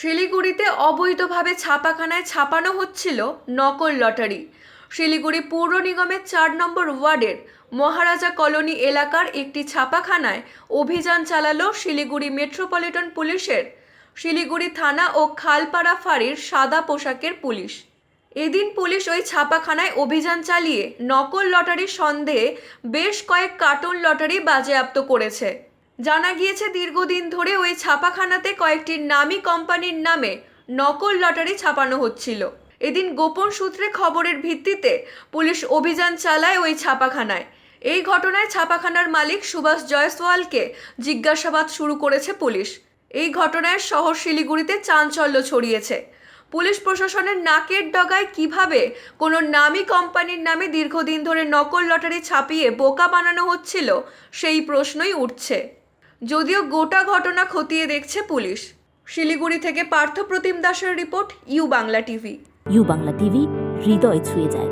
শিলিগুড়িতে অবৈধভাবে ছাপাখানায় ছাপানো হচ্ছিল নকল লটারি। শিলিগুড়ি পৌর নিগমের চার নম্বর ওয়ার্ডের মহারাজা কলোনি এলাকার একটি ছাপাখানায় অভিযান চালালো শিলিগুড়ি মেট্রোপলিটন পুলিশের। শিলিগুড়ি থানা ও খালপাড়া ফাঁড়ির সাদা পোশাকের পুলিশ। এদিন পুলিশ ওই ছাপাখানায় অভিযান চালিয়ে নকল লটারির সন্দেহে বেশ কয়েক কার্টুন লটারি বাজেয়াপ্ত করেছে। জানা গিয়েছে, দীর্ঘদিন ধরে ওই ছাপাখানাতে কয়েকটি নামী কোম্পানির নামে নকল লটারি ছাপানো হচ্ছিল। এদিন গোপন সূত্রে খবরের ভিত্তিতে পুলিশ অভিযান চালায় ওই ছাপাখানায়। এই ঘটনায় ছাপাখানার মালিক সুভাষ জয়সওয়ালকে জিজ্ঞাসাবাদ শুরু করেছে পুলিশ। এই ঘটনায় শহর শিলিগুড়িতে চাঞ্চল্য ছড়িয়েছে। পুলিশ প্রশাসনের নাকের ডগায় কীভাবে কোনো নামী কোম্পানির নামে দীর্ঘদিন ধরে নকল লটারি ছাপিয়ে বোকা বানানো হচ্ছিল, সেই প্রশ্নই উঠছে। যদিও গোটা ঘটনা খতিয়ে দেখছে পুলিশ। শিলিগুড়ি থেকে পার্থ প্রতিম দাসের report U Bangla TV. U Bangla TV, হৃদয় ছুঁয়ে যায়।